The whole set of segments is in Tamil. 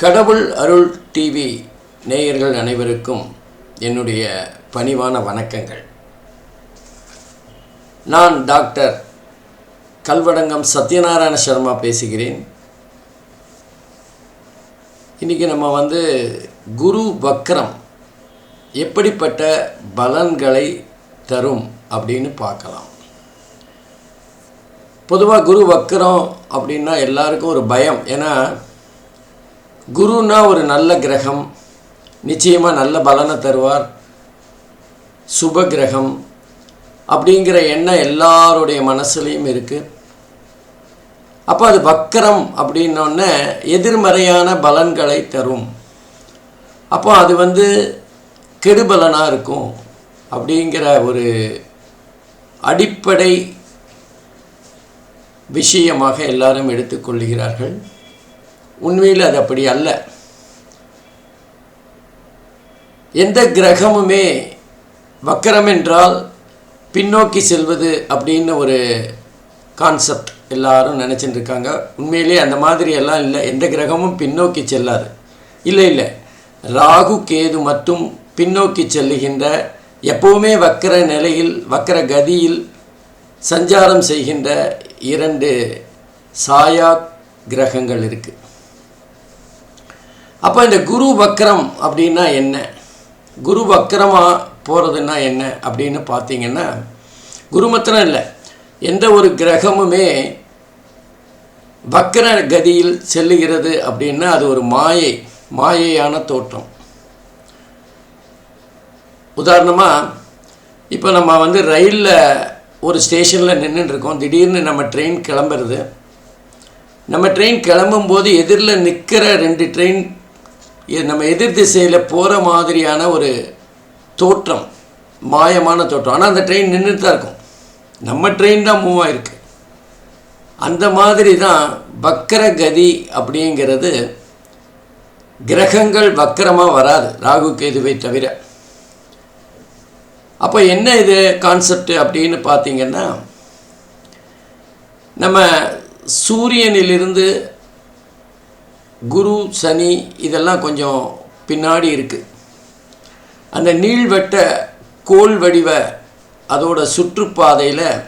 கடவுள் அருள் டிவி நேயர்கள் அனைவருக்கும் என்னுடைய பணிவான வணக்கங்கள். நான் டாக்டர் கல்வடங்கம் சத்யநாராயண சர்மா பேசுகிறேன். இன்றைக்கி நம்ம வந்து குரு வக்ரம் எப்படிப்பட்ட பலன்களை தரும் அப்படின்னு பார்க்கலாம். பொதுவாக குரு வக்ரம் அப்படின்னா எல்லாருக்கும் ஒரு பயம். ஏன்னா குருன்னா ஒரு நல்ல கிரகம். நிச்சயமாக நல்ல பலனை தருவார். சுப கிரகம். அப்படிங்கிற எண்ணம் எல்லாருடைய மனசுலேயும் இருக்குது அப்போ அது வக்கரம் அப்படின்னோடனே எதிர்மறையான பலன்களை தரும். அப்போ அது வந்து கெடுபலனாக இருக்கும் அப்படிங்கிற ஒரு அடிப்படை விஷயமாக எல்லாரும் எடுத்துக்கொள்கிறார்கள். உண்மையில் அது அப்படி அல்ல. எந்த கிரகமுமே வக்கரம் என்றால் பின்னோக்கி செல்வது அப்படின்னு ஒரு கான்செப்ட் எல்லாரும் நினச்சிட்டு இருக்காங்க. உண்மையிலே அந்த மாதிரி எல்லாம் இல்லை. எந்த கிரகமும் பின்னோக்கி செல்லாது. இல்லை இல்லை. ராகு கேது மட்டும் பின்னோக்கி செல்லுகின்ற எப்போவுமே வக்கர நிலையில் வக்கர கதியில் சஞ்சாரம் செய்கின்ற இரண்டு சாயா கிரகங்கள் இருக்குது அப்போ இந்த குரு வக்ரம் அப்படின்னா என்ன? குரு வக்ரமாக போகிறதுன்னா என்ன அப்படின்னு பார்த்தீங்கன்னா குரு மாத்திரம் இல்லை. எந்த ஒரு கிரகமுமே வக்கர கதியில் செல்லுகிறது அப்படின்னா அது ஒரு மாயை மாயையான தோற்றம். உதாரணமாக இப்போ நம்ம வந்து ரயிலில் ஒரு ஸ்டேஷனில் நின்றுட்டுருக்கோம் திடீர்னு நம்ம ட்ரெயின் கிளம்புறது. நம்ம ட்ரெயின் கிளம்பும்போது எதிரில் நிற்கிற ரெண்டு ட்ரெயின் நம்ம எதிர் திசையில் போகிற மாதிரியான ஒரு தோற்றம் மாயமான தோற்றம். ஆனால் அந்த ட்ரெயின் நின்றுட்டு தான் இருக்கும். நம்ம ட்ரெயின் தான் மூவ் ஆகிருக்கு அந்த மாதிரி தான் வக்கர கதி அப்படிங்கிறது கிரகங்கள் வக்கரமாக வராது ராகு கேதுவை தவிர. அப்போ என்ன இது கான்செப்ட் அப்படின்னு பார்த்தீங்கன்னா நம்ம சூரியனிலிருந்து குரு சனி இதெல்லாம் கொஞ்சம் பின்னாடி இருக்குது அந்த நீள்வட்ட கோல் வடிவ அதோட சுற்றுப்பாதையில்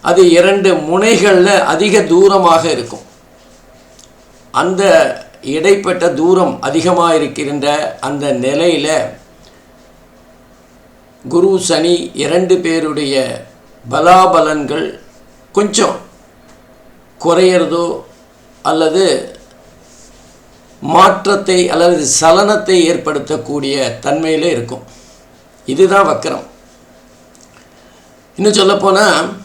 அது இரண்டு முனைகளில் அதிக தூரமாக இருக்கும். அந்த இடைப்பட்ட தூரம் அதிகமாக இருக்கின்ற அந்த நிலையில் குரு சனி இரண்டு பேருடைய பலாபலன்கள் கொஞ்சம் குறையிறதோ அல்லது மாற்றத்தை அல்லது சலனத்தை ஏற்படுத்தக்கூடிய தன்மையில் இருக்கும். இதுதான் வக்கரம். இன்னும் சொல்லப்போனால்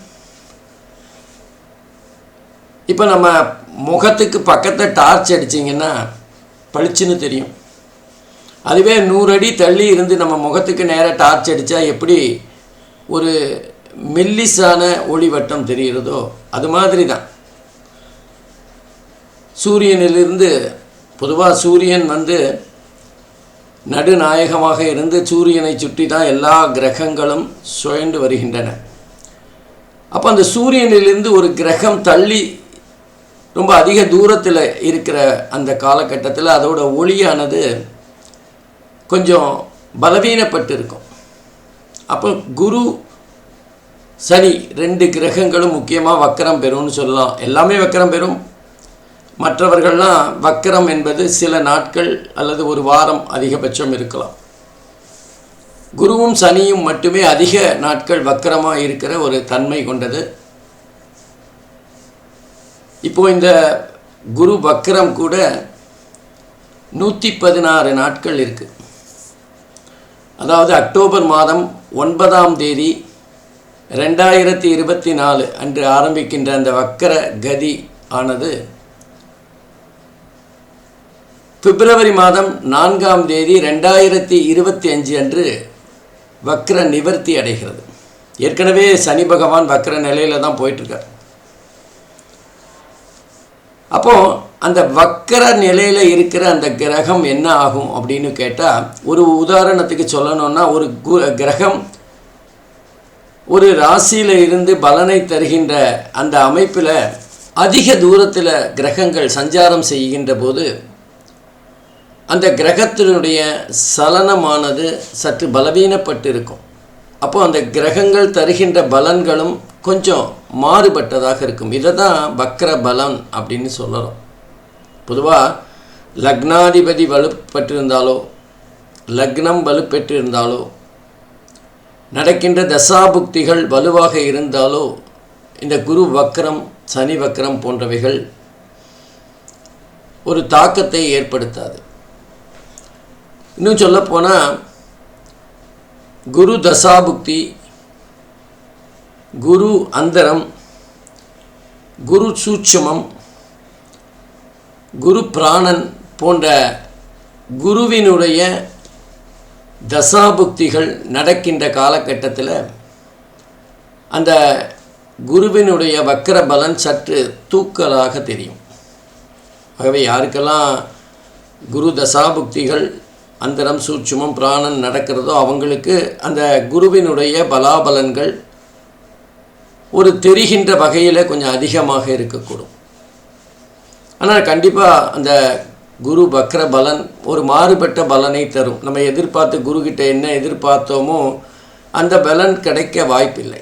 இப்போ நம்ம முகத்துக்கு பக்கத்தில் டார்ச் அடிச்சிங்கன்னா பளிச்சுன்னு தெரியும். அதுவே நூறு அடி தள்ளி இருந்து நம்ம முகத்துக்கு நேராக டார்ச் அடித்தா எப்படி ஒரு மெல்லிசான ஒளிவட்டம் தெரிகிறதோ அது மாதிரி தான் சூரியனிலிருந்து பொதுவாக சூரியன் வந்து நடுநாயகமாக இருந்து சூரியனை சுற்றி தான் எல்லா கிரகங்களும் சுழண்டு வருகின்றன. அப்போ அந்த சூரியனிலிருந்து ஒரு கிரகம் தள்ளி ரொம்ப அதிக தூரத்தில் இருக்கிற அந்த காலகட்டத்தில் அதோட ஒளியானது கொஞ்சம் பலவீனப்பட்டு இருக்கும் அப்போ குரு சனி ரெண்டு கிரகங்களும் முக்கியமாக வக்கரம் பெறும்னு சொல்லலாம். எல்லாமே வக்கரம் பெறும். மற்றவர்கள்லாம் வக்கரம் என்பது சில நாட்கள் அல்லது ஒரு வாரம் அதிகபட்சம் இருக்கலாம். குருவும் சனியும் மட்டுமே அதிக நாட்கள் வக்கரமாக இருக்கிற ஒரு தன்மை கொண்டது. இப்போ இந்த குரு வக்கரம் கூட நூற்றி பதினாறு நாட்கள் இருக்குது அதாவது அக்டோபர் மாதம் ஒன்பதாம் தேதி ரெண்டாயிரத்தி இருபத்தி நாலு அன்று ஆரம்பிக்கின்ற அந்த வக்கர கதி ஆனது பிப்ரவரி மாதம் நான்காம் தேதி ரெண்டாயிரத்தி இருபத்தி அஞ்சு அன்று வக்ர நிவர்த்தி அடைகிறது. ஏற்கனவே சனி பகவான் வக்ர நிலையில் தான் போயிட்டுருக்கார். அப்போது அந்த வக்கர நிலையில் இருக்கிற அந்த கிரகம் என்ன ஆகும் அப்படின்னு கேட்டால் ஒரு உதாரணத்துக்கு சொல்லணும்னா ஒரு கு கிரகம் ஒரு ராசியில் இருந்து பலனை தருகின்ற அந்த அமைப்பில் அதிக தூரத்தில் கிரகங்கள் சஞ்சாரம் செய்கின்ற போது அந்த கிரகத்தினுடைய சலனமானது சற்று பலவீனப்பட்டு இருக்கும் அப்போ அந்த கிரகங்கள் தருகின்ற பலன்களும் கொஞ்சம் மாறுபட்டதாக இருக்கும். இதை தான் வக்ர பலன் அப்படின்னு சொல்லலாம் பொதுவாக லக்னாதிபதி வலுப்பட்டிருந்தாலோ லக்னம் வலுப்பெற்றிருந்தாலோ நடக்கின்ற தசாபுக்திகள் வலுவாக இருந்தாலோ இந்த குரு வக்ரம் சனி வக்ரம் போன்றவைகள் ஒரு தாக்கத்தை ஏற்படுத்தாது. இன்னும் சொல்லப்போனால் குரு தசாபுக்தி குரு அந்தரம் குரு சூட்சமம் குரு பிராணன் போன்ற குருவினுடைய தசாபுக்திகள் நடக்கின்ற காலகட்டத்தில் அந்த குருவினுடைய வக்கர பலன் சற்று தூக்கலாக தெரியும். ஆகவே யாருக்கெல்லாம் குரு தசாபுக்திகள் அந்தரம் சூட்சுமம் பிராணன் நடக்கிறதோ அவங்களுக்கு அந்த குருவினுடைய பலாபலன்கள் ஒரு தெரிகின்ற வகையில் கொஞ்சம் அதிகமாக இருக்கக்கூடும். ஆனால் கண்டிப்பாக அந்த குரு பக்ர பலன் ஒரு மாறுபட்ட பலனை தரும். நம்ம எதிர்பார்த்து குருக்கிட்ட என்ன எதிர்பார்த்தோமோ அந்த பலன் கிடைக்க வாய்ப்பில்லை.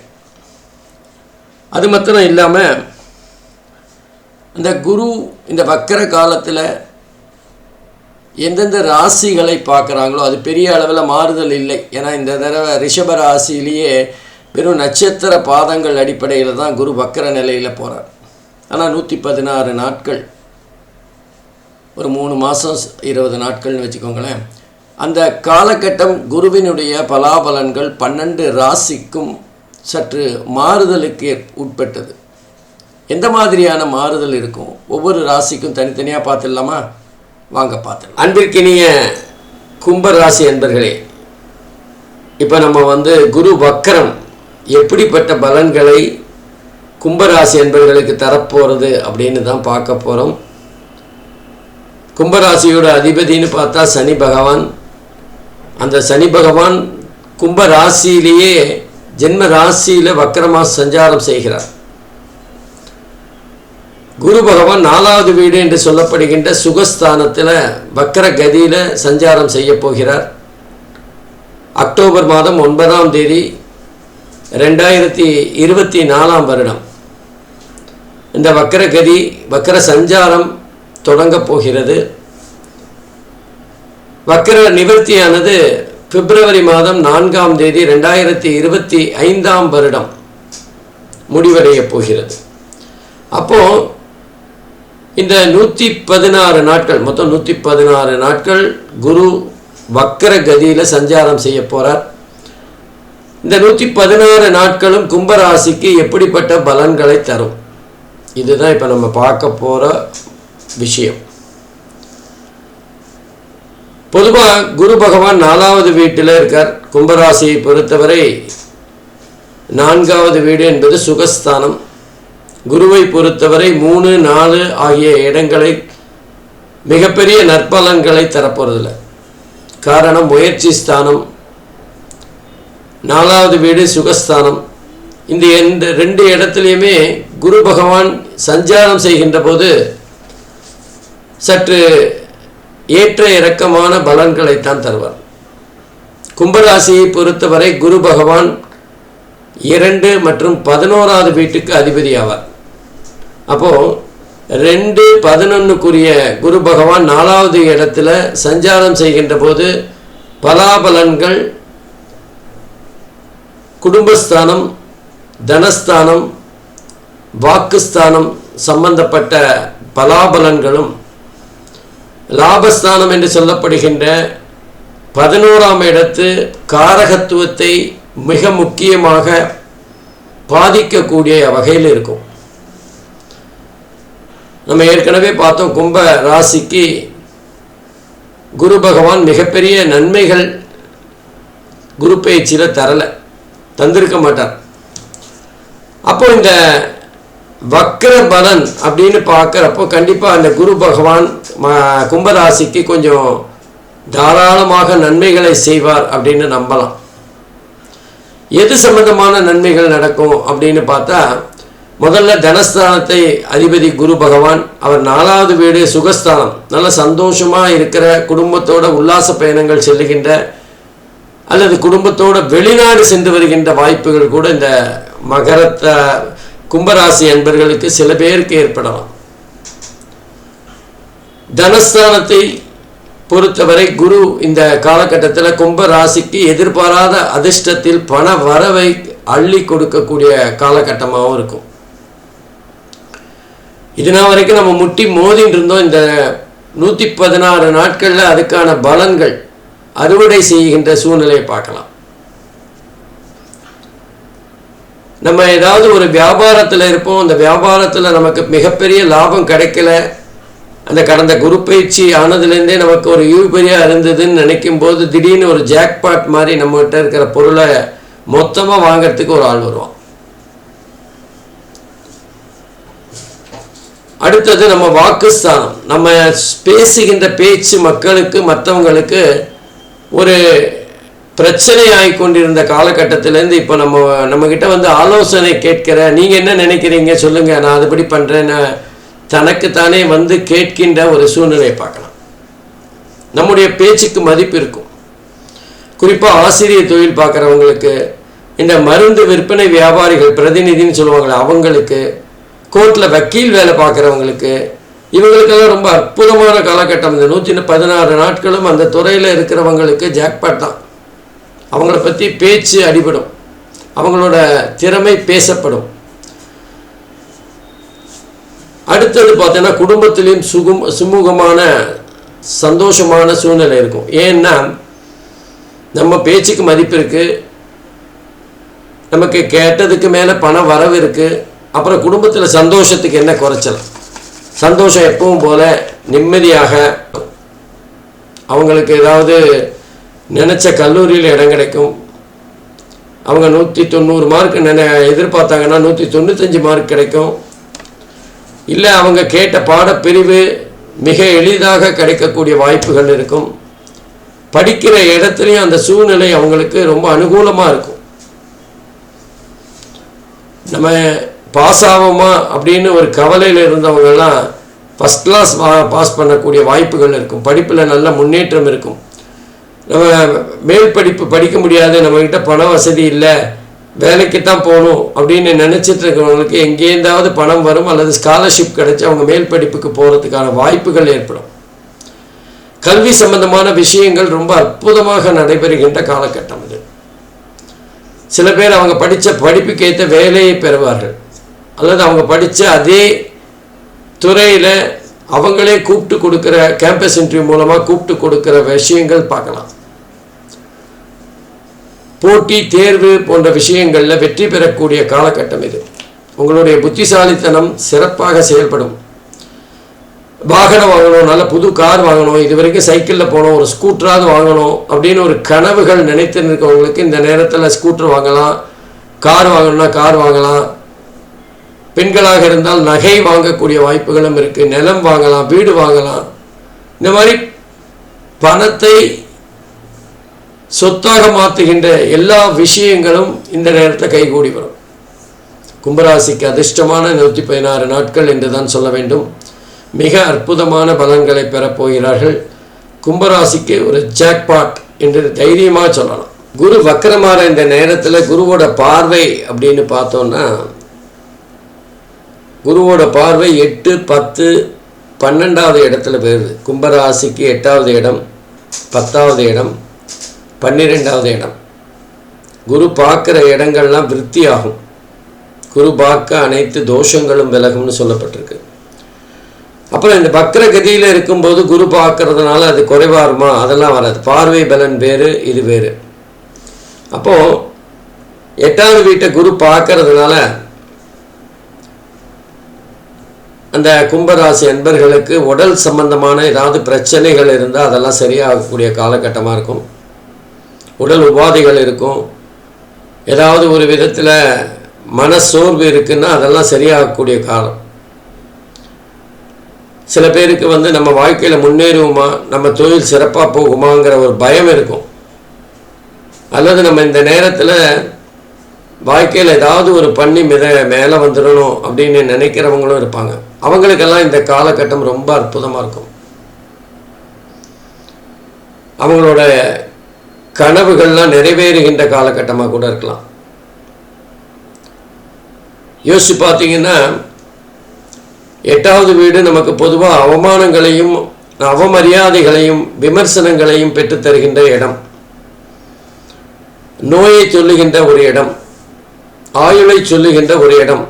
அது மாத்திரம் இல்லாமல் அந்த குரு இந்த வக்கர காலத்தில் எந்தெந்த ராசிகளை பார்க்குறாங்களோ அது பெரிய அளவில் மாறுதல் இல்லை. ஏன்னா இந்த தடவை ரிஷப ராசியிலேயே வெறும் நட்சத்திர பாதங்கள் அடிப்படையில் தான் குரு வக்கர நிலையில் போகிறார் ஆனால் நூற்றி பதினாறு நாட்கள் ஒரு மூணு மாதம் இருபது நாட்கள்னு வச்சுக்கோங்களேன். அந்த காலகட்டம் குருவினுடைய பலாபலன்கள் பன்னெண்டு ராசிக்கும் சற்று மாறுதலுக்கு உட்பட்டது. எந்த மாதிரியான மாறுதல் இருக்கும்? ஒவ்வொரு ராசிக்கும் தனித்தனியாக பார்த்துடலாமா? வாங்க பார்த்துடலாம் அன்பிற்கினிய கும்பராசி என்பர்களே இப்போ நம்ம வந்து குரு வக்கரம் எப்படிப்பட்ட பலன்களை கும்பராசி என்பவர்களுக்கு தரப்போகிறது அப்படின்னு தான் பார்க்க போகிறோம் கும்பராசியோட அதிபதின்னு பார்த்தா சனி பகவான். அந்த சனி பகவான் கும்ப ராசியிலேயே ஜென்ம ராசியில் வக்கரமாக சஞ்சாரம் செய்கிறார். குரு பகவான் நாலாவது வீடு என்று சொல்லப்படுகின்ற சுகஸ்தானத்தில் வக்கர கதியில் சஞ்சாரம் செய்ய போகிறார். அக்டோபர் மாதம் ஒன்பதாம் தேதி ரெண்டாயிரத்தி இருபத்தி நாலாம் வருடம். இந்த வக்கர கதி வக்கர சஞ்சாரம் தொடங்கப் போகிறது. வக்கர நிவர்த்தியானது பிப்ரவரி மாதம் நான்காம் தேதி ரெண்டாயிரத்தி இருபத்தி ஐந்தாம் வருடம் முடிவடையப் போகிறது. அப்போது இந்த நூற்றி பதினாறு நாட்கள் மொத்தம் நூற்றி பதினாறு நாட்கள் குரு வக்கர கதியில் சஞ்சாரம் செய்ய போகிறார் இந்த நூற்றி பதினாறு நாட்களும் கும்பராசிக்கு எப்படிப்பட்ட பலன்களை தரும்? இதுதான் இப்போ நம்ம பார்க்க போகிற விஷயம். பொதுவாக குரு பகவான் நாலாவது வீட்டில் இருக்கார். கும்பராசியை பொறுத்தவரை நான்காவது வீடு என்பது சுகஸ்தானம். குருவை பொறுத்தவரை மூணு நாலு ஆகிய இடங்களை மிகப்பெரிய நற்பலன்களை தரப்போறதில்லை. காரணம் முயற்சி ஸ்தானம் நாலாவது வீடு சுகஸ்தானம். இந்த எந்த ரெண்டு இடத்துலையுமே குரு பகவான் சஞ்சாரம் செய்கின்ற போது சற்று ஏற்ற இறக்கமான பலன்களைத்தான் தருவார். கும்பராசியை பொறுத்தவரை குரு பகவான் இரண்டு மற்றும் பதினோராவது வீட்டுக்கு அதிபதி ஆவார் அப்போது ரெண்டு பதினொன்றுக்குரிய குரு பகவான் நாலாவது இடத்துல சஞ்சாரம் செய்கின்ற போது பலாபலன்கள் குடும்பஸ்தானம் தனஸ்தானம் வாக்குஸ்தானம் சம்பந்தப்பட்ட பலாபலன்களும் லாபஸ்தானம் என்று சொல்லப்படுகின்ற பதினோராம் இடத்து காரகத்துவத்தை மிக முக்கியமாக பாதிக்கக்கூடிய வகையில் இருக்கும். நம்ம ஏற்கனவே பார்த்தோம் கும்ப ராசிக்கு குரு பகவான் மிகப்பெரிய நன்மைகள் குரு பயிற்சியில் தரலை. தந்திருக்க மாட்டார். அப்போ இந்த வக்கர பலன் அப்படின்னு பார்க்குறப்போ கண்டிப்பாக அந்த குரு பகவான் ம- கும்பராசிக்கு கொஞ்சம் தாராளமாக நன்மைகளை செய்வார் அப்படின்னு நம்பலாம். எது சம்பந்தமான நன்மைகள் நடக்கும் அப்படின்னு பார்த்தா முதல்ல தனஸ்தானத்தை அதிபதி குரு பகவான் அவர் நாலாவது வீடு சுகஸ்தானம். நல்ல சந்தோஷமாக இருக்கிற குடும்பத்தோட உல்லாச பயணங்கள் செல்லுகின்ற அல்லது குடும்பத்தோட வெளிநாடு சென்று வருகின்ற வாய்ப்புகள் கூட இந்த மகரத்த கும்பராசி என்பர்களுக்கு சில பேருக்கு ஏற்படலாம். தனஸ்தானத்தை பொறுத்தவரை குரு இந்த காலகட்டத்தில் கும்ப ராசிக்கு எதிர்பாராத அதிர்ஷ்டத்தில் பண வரவை அள்ளி கொடுக்கக்கூடிய காலகட்டமாகவும் இருக்கும். இதனா வரைக்கும் நம்ம முட்டி மோதிட்டு இருந்தோம். இந்த நூற்றி பதினாறு நாட்களில் அதுக்கான பலன்கள் அறுவடை செய்கின்ற சூழ்நிலையை பார்க்கலாம். நம்ம ஏதாவது ஒரு வியாபாரத்தில் இருப்போம். அந்த வியாபாரத்தில் நமக்கு மிகப்பெரிய லாபம் கிடைக்கல. அந்த கடந்த குரு பயிற்சி ஆனதுலேருந்தே நமக்கு ஒரு யூபரியாக இருந்ததுன்னு நினைக்கும் போது திடீர்னு ஒரு ஜாக்பாட் மாதிரி நம்மகிட்ட இருக்கிற பொருளை மொத்தமாக வாங்கிறதுக்கு ஒரு ஆள் வருவான். அடுத்தது நம்ம வாக்குஸ்தானம். நம்ம பேசுகின்ற பேச்சு மக்களுக்கு மற்றவங்களுக்கு ஒரு பிரச்சனையாகி கொண்டிருந்த காலகட்டத்திலேருந்து இப்போ நம்ம நம்மக்கிட்ட வந்து ஆலோசனை கேட்கிற நீங்கள் என்ன நினைக்கிறீங்க சொல்லுங்கள் நான் அதுபடி பண்ணுறேன்னு தனக்குத்தானே வந்து கேட்கின்ற ஒரு சூழ்நிலையை பார்க்கலாம். நம்முடைய பேச்சுக்கு மதிப்பு இருக்கும். குறிப்பாக ஆசிரியர் தொழில் பார்க்குறவங்களுக்கு இந்த மருந்து விற்பனை வியாபாரிகள் பிரதிநிதின்னு சொல்லுவாங்களே அவங்களுக்கு கோர்ட்டில் வக்கீல் வேலை பார்க்குறவங்களுக்கு இவங்களுக்கெல்லாம் ரொம்ப அற்புதமான காலகட்டம். இந்த நூற்றி பதினாறு நாட்களும் அந்த துறையில் இருக்கிறவங்களுக்கு ஜாக்பாட் தான். அவங்கள பற்றி பேச்சு அடிபடும். அவங்களோட திறமை பேசப்படும். அடுத்தது பார்த்தீங்கன்னா குடும்பத்திலையும் சுகும் சுமூகமான சந்தோஷமான சூழ்நிலை இருக்கும். ஏன்னா நம்ம பேச்சுக்கு மதிப்பு இருக்குது நமக்கு கேட்டதுக்கு மேலே பணம் வரவு இருக்குது அப்புறம் குடும்பத்தில் சந்தோஷத்துக்கு என்ன குறைச்சல்? சந்தோஷம் எப்பவும் போல நிம்மதியாக அவங்களுக்கு ஏதாவது நினச்ச கல்லூரியில் இடம் கிடைக்கும். அவங்க நூற்றி தொண்ணூறு மார்க் நினை எதிர்பார்த்தாங்கன்னா நூற்றி தொண்ணூத்தஞ்சு மார்க் கிடைக்கும். இல்லை அவங்க கேட்ட பாடப்பிரிவு மிக எளிதாக கிடைக்கக்கூடிய வாய்ப்புகள் இருக்கும். படிக்கிற இடத்துலையும் அந்த சூழ்நிலை அவங்களுக்கு ரொம்ப அனுகூலமாக இருக்கும். நம்ம பாஸ் ஆகுமா அப்படின்னு ஒரு கவலையில் இருந்தவங்கெல்லாம் ஃபஸ்ட் கிளாஸ் பாஸ் பண்ணக்கூடிய வாய்ப்புகள் இருக்கும். படிப்பில் நல்ல முன்னேற்றம் இருக்கும். நம்ம மேல் படிப்பு படிக்க முடியாது நம்மக்கிட்ட பண வசதி இல்லை வேலைக்கு தான் போகணும் அப்படின்னு நினச்சிட்டு இருக்கிறவங்களுக்கு எங்கேருந்தாவது பணம் வரும் அல்லது ஸ்காலர்ஷிப் கிடைச்சி அவங்க மேல் படிப்புக்கு போகிறதுக்கான வாய்ப்புகள் ஏற்படும். கல்வி சம்பந்தமான விஷயங்கள் ரொம்ப அற்புதமாக நடைபெறுகின்ற காலகட்டம் இது. சில பேர் அவங்க படித்த படிப்புக்கேற்ற வேலையை பெறுவார்கள். அல்லது அவங்க படித்த அதே துறையில் அவங்களே கூப்பிட்டு கொடுக்குற கேம்பஸ் இன்டர்வியூ மூலமாக கூப்பிட்டு கொடுக்குற விஷயங்கள் பார்க்கலாம். போட்டி தேர்வு போன்ற விஷயங்களில் வெற்றி பெறக்கூடிய காலகட்டம் இது. உங்களுடைய புத்திசாலித்தனம் சிறப்பாக செயல்படும். வாகனம் வாங்கணும் நல்ல புது கார் வாங்கணும் இது வரைக்கும் சைக்கிளில் போகணும் ஒரு ஸ்கூட்டராவது வாங்கணும் அப்படின்னு ஒரு கனவுகள் நினைத்து இருக்கவங்களுக்கு இந்த நேரத்தில் ஸ்கூட்டர் வாங்கலாம் கார் வாங்கணும்னா கார் வாங்கலாம் பெண்களாக இருந்தால் நகை வாங்கக்கூடிய வாய்ப்புகளும் இருக்குது நிலம் வாங்கலாம் வீடு வாங்கலாம். இந்த மாதிரி பணத்தை சொத்தாக மாற்றுகின்ற எல்லா விஷயங்களும் இந்த நேரத்தில் கைகூடி வரும். கும்பராசிக்கு அதிர்ஷ்டமான நூற்றி பதினாறு நாட்கள் என்று தான் சொல்ல வேண்டும். மிக அற்புதமான பலன்களை பெறப்போகிறார்கள் கும்பராசிக்கு ஒரு ஜாக்பாட் என்று தைரியமாக சொல்லலாம். குரு வக்கரமான இந்த நேரத்தில் குருவோட பார்வை அப்படின்னு பார்த்தோன்னா குருவோட பார்வை எட்டு பத்து பன்னெண்டாவது இடத்துல போயிருது. கும்பராசிக்கு எட்டாவது இடம் பத்தாவது இடம் பன்னிரெண்டாவது இடம். குரு பார்க்குற இடங்கள்லாம் விருத்தி ஆகும் குரு பார்க்க அனைத்து தோஷங்களும் விலகும்னு சொல்லப்பட்டிருக்கு. அப்புறம் இந்த பக்ர கதியில் இருக்கும்போது குரு பார்க்கறதுனால அது குறைவாருமா? அதெல்லாம் வராது. பார்வை பலன் வேறு இது வேறு. அப்போது எட்டாவது வீட்டை குரு பார்க்கறதுனால அந்த கும்பராசி அன்பர்களுக்கு உடல் சம்பந்தமான ஏதாவது பிரச்சனைகள் இருந்தால் அதெல்லாம் சரியாகக்கூடிய காலகட்டமாக இருக்கும். உடல் உபாதைகள் இருக்கும். ஏதாவது ஒரு விதத்தில் மன சோர்வு இருக்குன்னா அதெல்லாம் சரியாகக்கூடிய காலம். சில பேருக்கு வந்து நம்ம வாழ்க்கையில் முன்னேறுவோமா நம்ம தொழில் சிறப்பாக போகுமாங்கிற ஒரு பயம் இருக்கும். அல்லது நம்ம இந்த நேரத்தில் வாழ்க்கையில் ஏதாவது ஒரு பண்ணி மித மேலே வந்துடணும் அப்படின்னு நினைக்கிறவங்களும் இருப்பாங்க. அவங்களுக்கெல்லாம் இந்த காலகட்டம் ரொம்ப அற்புதமாக இருக்கும். அவங்களோட கனவுகள்லாம் நிறைவேறுகின்ற காலகட்டமாக கூட இருக்கலாம். யோசிச்சு பார்த்தீங்கன்னா எட்டாவது வீடு நமக்கு பொதுவாக அவமானங்களையும் அவமரியாதைகளையும் விமர்சனங்களையும் பெற்று தருகின்ற இடம். நோயை சொல்லுகின்ற ஒரு இடம். ஆயுளை சொல்லுகின்ற ஒரு இடம்.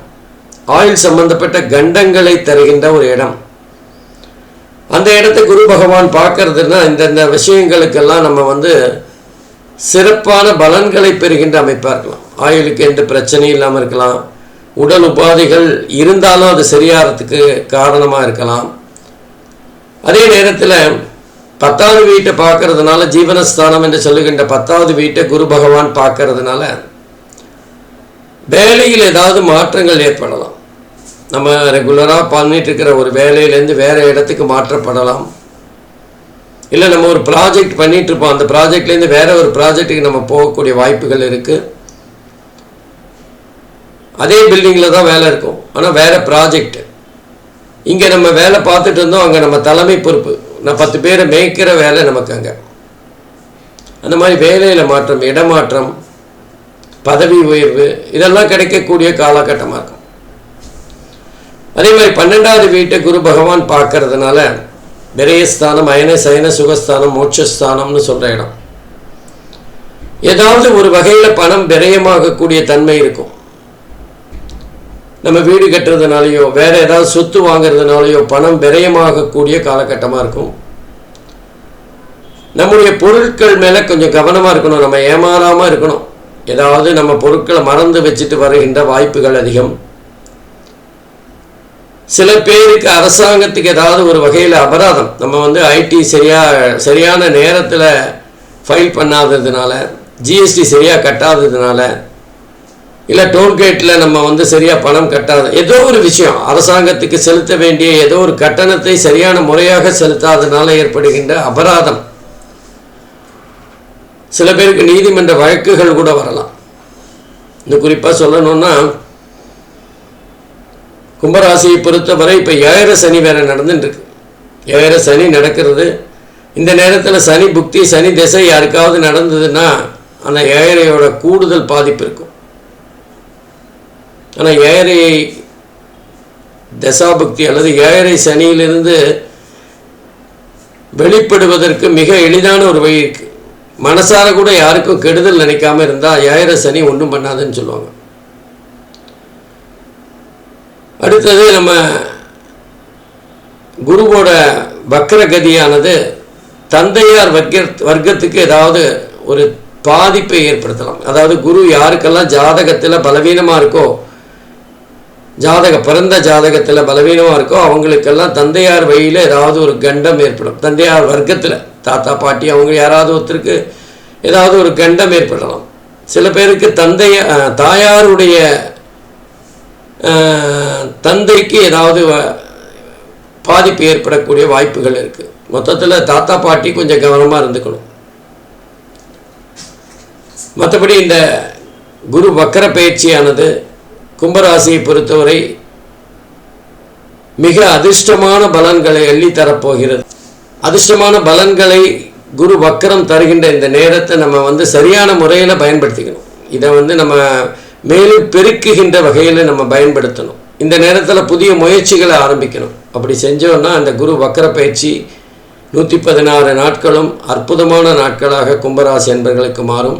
ஆயுள் சம்பந்தப்பட்ட கண்டங்களை தருகின்ற ஒரு இடம். அந்த இடத்தை குரு பகவான் பார்க்கறதுன்னா இந்தந்த விஷயங்களுக்கெல்லாம் நம்ம வந்து சிறப்பான பலன்களை பெறுகின்ற அமைப்பாக இருக்கலாம். ஆயுளுக்கு எந்த பிரச்சனையும் இல்லாமல் இருக்கலாம். உடல் உபாதைகள் இருந்தாலும் அது சரியாகிறதுக்கு காரணமாக இருக்கலாம். அதே நேரத்தில் பத்தாவது வீட்டை பார்க்கறதுனால ஜீவனஸ்தானம் என்று சொல்லுகின்ற பத்தாவது வீட்டை குரு பகவான் பார்க்கறதுனால வேலையில் ஏதாவது மாற்றங்கள் ஏற்படலாம். நம்ம ரெகுலராக பண்ணிட்டு இருக்கிற ஒரு வேலையிலேருந்து வேறு இடத்துக்கு மாற்றப்படலாம். இல்லை நம்ம ஒரு ப்ராஜெக்ட் பண்ணிட்டு இருப்போம் அந்த ப்ராஜெக்ட்லேருந்து வேற ஒரு ப்ராஜெக்ட்டுக்கு நம்ம போகக்கூடிய வாய்ப்புகள் இருக்குது அதே பில்டிங்கில் தான் வேலை இருக்கும். ஆனால் வேற ப்ராஜெக்ட் இங்கே நம்ம வேலை பார்த்துட்டு இருந்தோம். அங்கே நம்ம தலைமை பொறுப்பு. நான் பத்து பேரை மேய்க்கிற வேலை நமக்கு அங்கே. அந்த மாதிரி வேலையில் மாற்றம் இடமாற்றம் பதவி உயர்வு இதெல்லாம் கிடைக்கக்கூடிய காலகட்டமாக இருக்கும். அதே மாதிரி பன்னெண்டாவது வீட்டை குரு பகவான் பார்க்கறதுனால விரயஸ்தானம் அயன சயன சுகஸ்தானம் மோட்சஸ்தானம்னு சொல்கிற இடம். ஏதாவது ஒரு வகையில் பணம் விரயமாகக்கூடிய தன்மை இருக்கும். நம்ம வீடு கட்டுறதுனாலையோ வேற ஏதாவது சொத்து வாங்குறதுனாலையோ பணம் விரயமாகக்கூடிய காலகட்டமாக இருக்கும். நம்முடைய பொருட்கள் மேலே கொஞ்சம் கவனமாக இருக்கணும். நம்ம ஏமாறாமல் இருக்கணும். ஏதாவது நம்ம பொருட்களை மறந்து வச்சுட்டு வருகின்ற வாய்ப்புகள் அதிகம். சில பேருக்கு அரசாங்கத்துக்கு ஏதாவது ஒரு வகையில் அபராதம். நம்ம வந்து ஐடி சரியாக சரியான நேரத்தில் ஃபைல் பண்ணாததுனால ஜிஎஸ்டி சரியாக கட்டாததுனால இல்லை டோல்கேட்டில் நம்ம வந்து சரியாக பணம் கட்டாத ஏதோ ஒரு விஷயம். அரசாங்கத்துக்கு செலுத்த வேண்டிய ஏதோ ஒரு கட்டணத்தை சரியான முறையாக செலுத்தாததுனால ஏற்படுகின்ற அபராதம். சில பேருக்கு நீதிமன்ற வழக்குகள் கூட வரலாம். இந்த குறிப்பாக சொல்லணும்னா கும்பராசியை பொறுத்தவரை இப்போ ஏழரை சனி வேற நடந்துட்டுருக்கு. ஏழரை சனி நடக்கிறது. இந்த நேரத்தில் சனி புக்தி சனி திசை யாருக்காவது நடந்ததுன்னா அந்த ஏழரையோட கூடுதல் பாதிப்பு இருக்கும். ஆனால் ஏழரையை தசாபக்தி அல்லது ஏழரை சனியிலிருந்து வெளிப்படுவதற்கு மிக எளிதான ஒரு வழி இருக்குது மனசார கூட யாருக்கும் கெடுதல் நினைக்காம இருந்தால் ஏழரை சனி ஒன்றும் பண்ணாதுன்னு சொல்லுவாங்க. அடுத்தது நம்ம குருவோட வக்கரகதியானது தந்தையார் வர்க்க வர்க்கத்துக்கு ஏதாவது ஒரு பாதிப்பை ஏற்படுத்தலாம். அதாவது குரு யாருக்கெல்லாம் ஜாதகத்தில் பலவீனமாக இருக்கோ ஜாதக பிறந்த ஜாதகத்தில் பலவீனமாக இருக்கோ அவங்களுக்கெல்லாம் தந்தையார் வழியில் ஏதாவது ஒரு கண்டம் ஏற்படும். தந்தையார் வர்க்கத்தில். தாத்தா பாட்டி அவங்க யாராவது ஒருத்தருக்கு ஏதாவது ஒரு கண்டம் ஏற்படலாம். சில பேருக்கு தந்தைய தாயாருடைய தந்தைக்கு ஏதாவது பாதிப்பு ஏற்படக்கூடிய வாய்ப்புகள் இருக்குது மொத்தத்தில் தாத்தா பாட்டி கொஞ்சம் கவனமாக இருந்துக்கணும். மற்றபடி இந்த குரு வக்கர பயிற்சியானது கும்பராசியை பொறுத்தவரை மிக அதிர்ஷ்டமான பலன்களை எள்ளித்தரப்போகிறது அதிர்ஷ்டமான பலன்களை குரு வக்கரம் தருகின்ற இந்த நேரத்தை நம்ம வந்து சரியான முறையில் பயன்படுத்திக்கணும். இதை வந்து நம்ம மேலும் பெருக்குகின்ற வகையில் நம்ம பயன்படுத்தணும். இந்த நேரத்தில் புதிய முயற்சிகளை ஆரம்பிக்கணும். அப்படி செஞ்சோன்னா அந்த குரு வக்கர பயிற்சி நூற்றி பதினாறு நாட்களும் அற்புதமான நாட்களாக கும்பராசி என்பர்களுக்கு மாறும்.